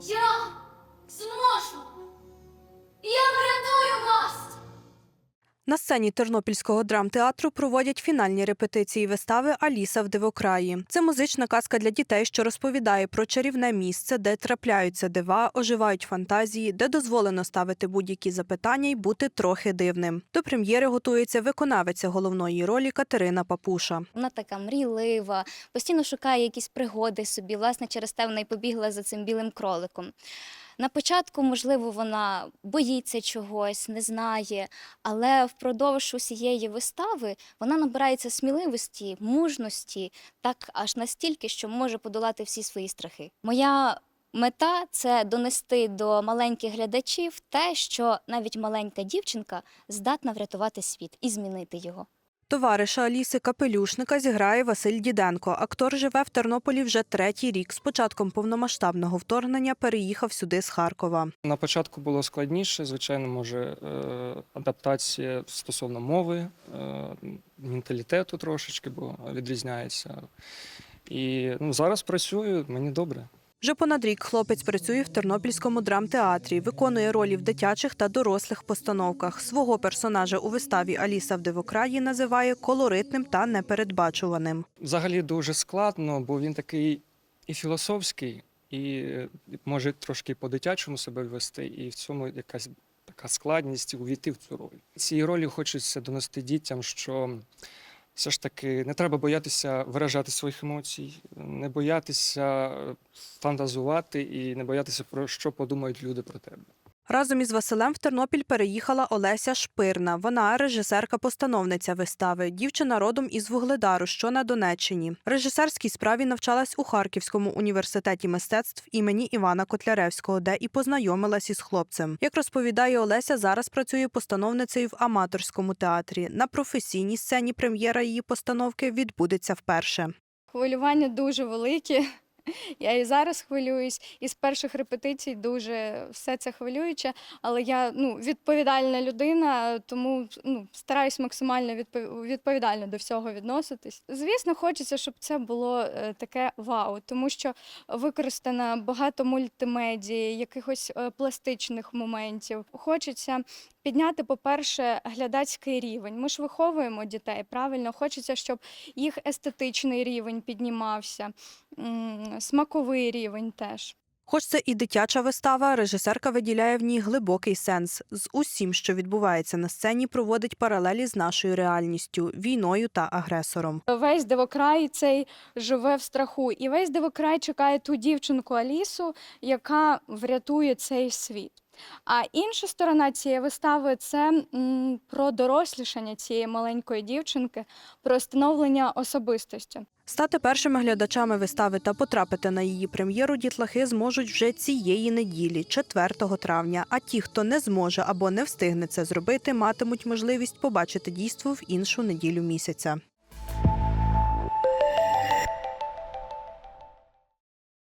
Я зможу! На сцені Тернопільського драмтеатру проводять фінальні репетиції вистави Аліса в дивокраї. Це музична казка для дітей, що розповідає про чарівне місце, де трапляються дива, оживають фантазії, де дозволено ставити будь-які запитання й бути трохи дивним. До прем'єри готується виконавиця головної ролі Катерина Папуша. Вона така мрійлива, постійно шукає якісь пригоди собі. Власне, через те вона й побігла за цим білим кроликом. На початку, можливо, вона боїться чогось, не знає, але впродовж усієї вистави вона набирається сміливості, мужності, так аж настільки, що може подолати всі свої страхи. Моя мета це донести до маленьких глядачів те, що навіть маленька дівчинка здатна врятувати світ і змінити його. Товариша Аліси Капелюшника зіграє Василь Діденко. Актор живе в Тернополі вже третій рік. З початком повномасштабного вторгнення переїхав сюди з Харкова. На початку було складніше, звичайно, може е, адаптація стосовно мови, е, менталітету трошечки, бо відрізняється. І ну, зараз працюю, мені добре. Вже понад рік хлопець працює в Тернопільському драмтеатрі, виконує ролі в дитячих та дорослих постановках. Свого персонажа у виставі Аліса в дивокраї називає колоритним та непередбачуваним. Взагалі дуже складно, бо він такий і філософський, і може трошки по-дитячому себе вести, і в цьому якась така складність увійти в цю роль. Цієї ролі хочеться донести дітям, що все ж таки не треба боятися виражати своїх емоцій, не боятися фантазувати і не боятися про що подумають люди про тебе. Разом із Василем в Тернопіль переїхала Олеся Шпирна. Вона режисерка-постановниця вистави. Дівчина родом із Вугледару, що на Донеччині. Режисерській справі навчалась у Харківському університеті мистецтв імені Івана Котляревського, де і познайомилась із хлопцем. Як розповідає Олеся, зараз працює постановницею в аматорському театрі. На професійній сцені прем'єра її постановки відбудеться вперше. Хвилювання дуже велике. Я і зараз хвилююсь, і з перших репетицій дуже все це хвилююче, але я ну, відповідальна людина, тому ну, стараюсь максимально відпов- відповідально до всього відноситись. Звісно, хочеться, щоб це було е, таке вау, тому що використано багато мультимедії, якихось е, пластичних моментів. Хочеться підняти, по-перше, глядацький рівень. Ми ж виховуємо дітей, правильно? Хочеться, щоб їх естетичний рівень піднімався, смаковий рівень теж. Хоч це і дитяча вистава, режисерка виділяє в ній глибокий сенс. З усім, що відбувається на сцені, проводить паралелі з нашою реальністю війною та агресором. Весь дивокрай цей живе в страху, і весь дивокрай чекає ту дівчинку Алісу, яка врятує цей світ. А інша сторона цієї вистави це про дорослішання цієї маленької дівчинки, про становлення особистості. Стати першими глядачами вистави та потрапити на її прем'єру дітлахи зможуть вже цієї неділі, 4 травня. А ті, хто не зможе або не встигне це зробити, матимуть можливість побачити дійство в іншу неділю місяця.